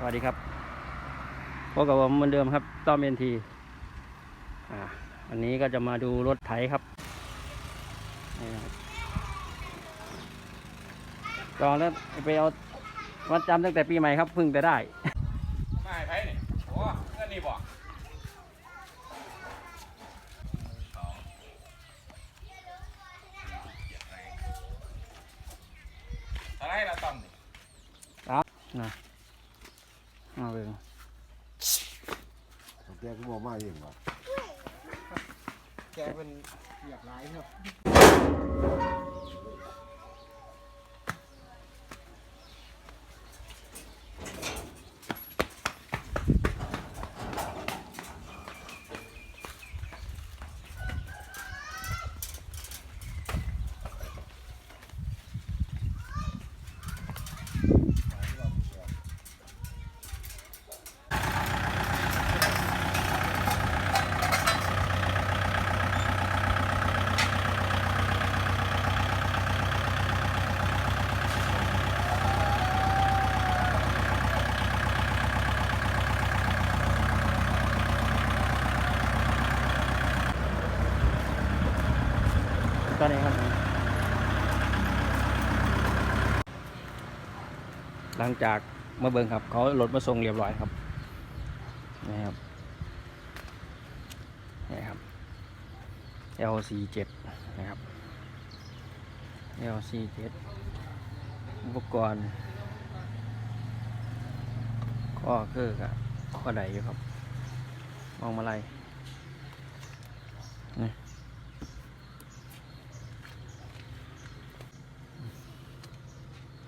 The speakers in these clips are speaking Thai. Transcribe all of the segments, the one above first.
สวัสดีครับพบกับผมเหมือนเดิมครับ ต้อมเอ็นทีอ่าวันนี้ก็จะมาดูรถไถครับนี่นะครับจองแล้วไปเอาวัดจำตั้งแต่ปีใหม่ครับเพึ่งไปได้ ไม่ไผนี่โอ้เงินนี่บ่อะไรละต้อมนี่ นะเอาเลย แกก็บอก มาเองว่าแกเป็นอยากร้ายครับ อนนี้ครับ หลังจากมาเบิ่งครับ เขารถมาส่งเรียบร้อยครับนี่ครับนี่ครับ L47 นะครับ L47 อุปกรณ์ ก็คือกับข้อใดอยู่ครับ มองมาไลนี่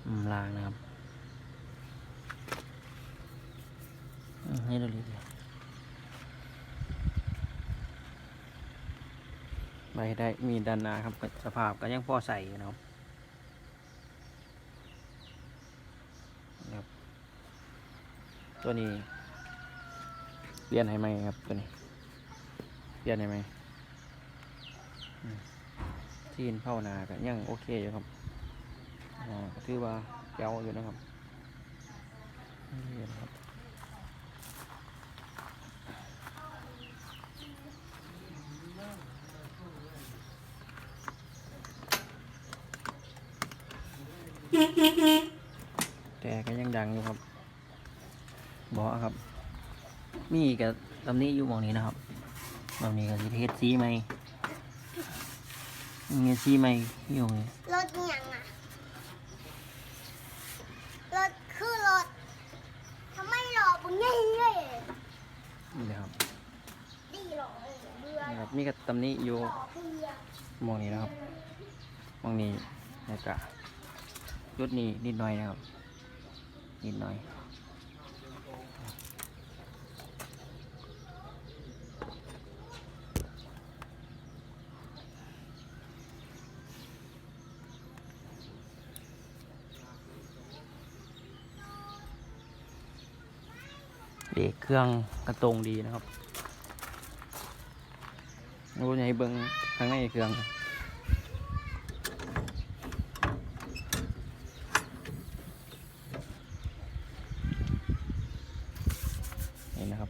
อืม ลางนะครับอืมนี่ดูดีใบได้มีด้านนาครับสภาพก็ยังพอใส่อยู่นะครับครับ ตัวนี้เปลี่ยนให้ไหมครับตัวนี้เปลี่ยนให้ไหมอืมทีนเผ่านาก็ยังโอเคอยู่ครับ อ่าก็ถือว่าเจ้าอยู่นะครับนี่นะครับแต่ก็ยังดังอยู่ครับบอครับ มีกับตำนี้อยู่หมองนี้นะครับหมองนี้ก็สิเทศสีไหมมีสีไหมอยู่นี่รถยังอะรถคือรถทำไมหลอกบุญเงี้ยเงี้ย นี่เลยครับ ดีหรอกเบื่อ นี่ครับ มีกับตำนี้อยู่มองนี้นะครับมองนี้แล้วก็ยุดนี้นิดหน่อยนะครับ นิดหน่อยเด็กเครื่องกระตรงดีนะครับ รู้ใหญ่เบิ้งข้างในเครื่องนี่นะครับ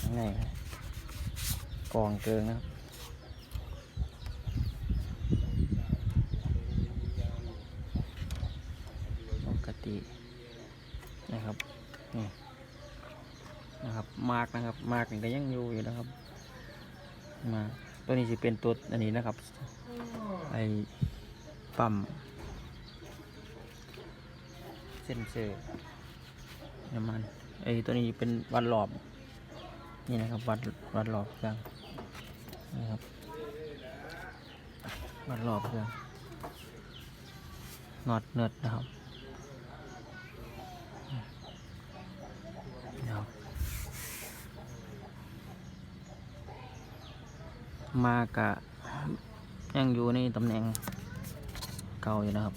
ข้างในกองเกิงนะครับปกตินะครับนี่นะครับมากนะครับมากนี่ก็ยังอยู่อยู่นะครับ มาตัวนี้จะเป็นตัวอันนี้นะครับไอปั๊มเส้นเซอร์น้ำมันไอตัวนี้เป็นวัดรอบนี่นะครับวัดวัดรอบเครื่องนะครับวัดรอบเครื่องน็อตเนิร์ดนะครับ เดี๋ยว มากะยังอยู่ในตำแหน่งเก่าอยู่นะครับ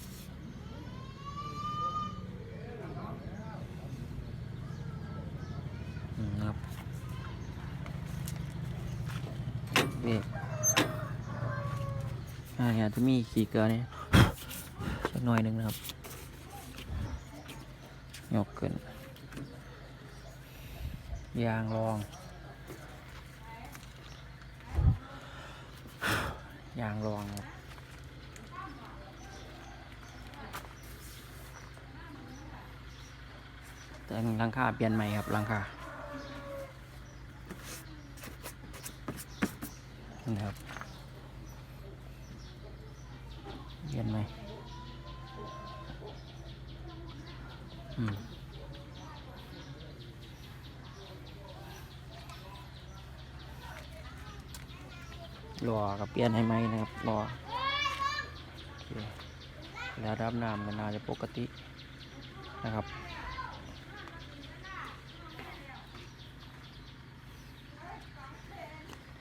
นะครับนี่อาเนี่ยจะมีขีเกลือนี่สักหน่อยหนึ่งนะครับยกขึ้นยางรอง ยางรอง แต่หลังคาเปลี่ยนใหม่ครับหลังคานี่นะครับเปลี่ยนใหม่อืม รอกับเปลี่ยนให้ไหมนะครับรอโอแล้วดับน้ำกันน่าจะปกตินะครับ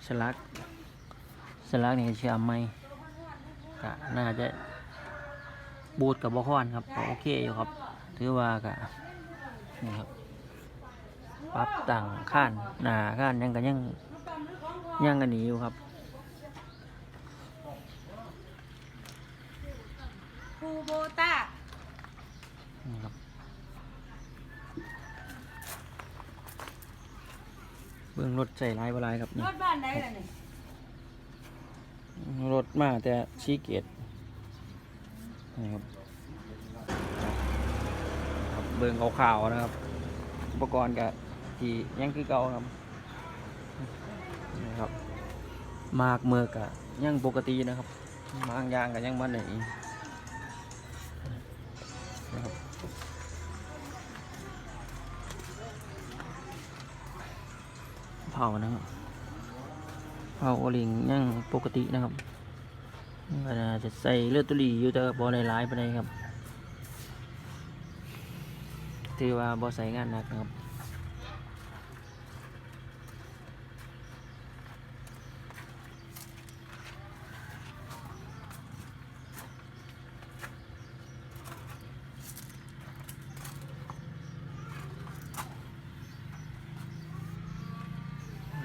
สลักสลักนี่เชื่อมไหมก็น่าจะบูดกับบอคอนครับโอเคอยู่ครับ ถือว่าก็นี่ครับปรับต่างข้านหนาข้านยังกันยังยังกันหนีอยู่ครับ คูโบ ต้านี่ครับเบื้องรถใส่ลายบลายครับรนี่ถบ้านไหนล่ะนี่รถมาแต่ชี้เกตนี่ครับครับเบื้องขาวๆนะครับ อุปกรณ์กับที่ยังคือเก่าครับนี่ครับมากเมือกอะยังปกตินะครับบางยางกับยังมันไหนานะครับเผาโอลิงยังปกตินะครับก็น่าจะใส่เลือดตุลีอยู่แต่บอในร้ายไปเลยครับ ถือว่าบอใส่งานหนักนะครับ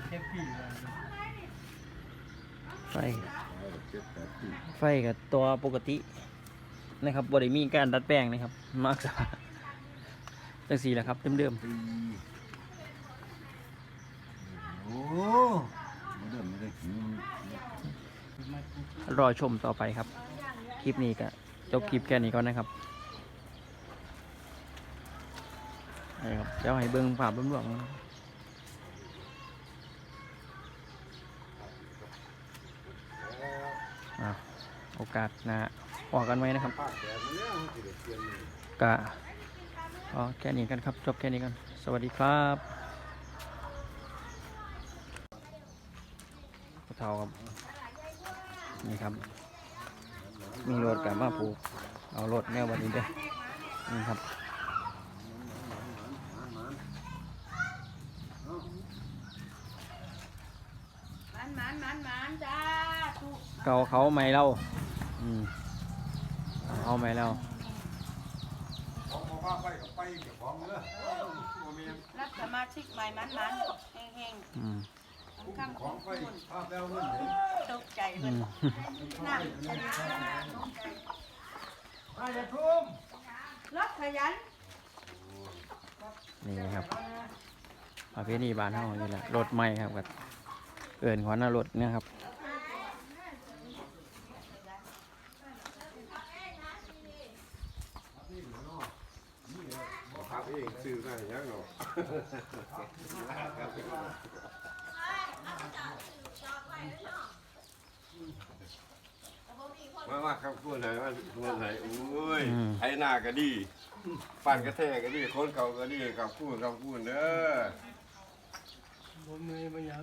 เจ็ดปีเลย ไฟ ไฟกับตัวปกตินะครับบริมีการดัดแปลงนะครับ มากกว่าจังสีแหละครับเดิมโอ้ไม่ได้ไม่ได้หิวๆรอชมต่อไปครับ คลิปนี้ก็จบคลิปแค่นี้ก่อนนะครับนี่ครับเดี๋ยวให้เบิ้งภาพรวมๆนะครับอะ โอกาสหนะออกกันไว้นะครับก็อ๋อแค่นี้กันครับ จบแค่นี้กัน สวัสดีครับผู้เฒ่าครับ นี่ครับ มีรถกับมาผูกเอารถแนววันนี้เด้อนี่ครับมันมันมันมันจ้าถูกเกาเขาไม่เรา อืมเอาไม่เราของบอกว่าไปกับไปเก็บของเนอะรับสมาชิกใหม่มันมันเฮงเฮงอืมๆคำขขอองงไปคุณภาพแล้วนั่นเองตกใจเลอืยมนั่งจะดีตกใจไปเลยทุ่มรถขยันนี่ครับประเภทนี้บ้านเฮานี่แหละรถใหม่ครับกับเกินขวัญหน้ารถเนี่ยครับครับ มามาครับพูดไหนว่าพูดไหนโอ้ยไอหน้าก็ดีปันกระแทกก็ดีคนเก่าก็ดีกับพูดกับพูดเด้อบ่มีมาหยัง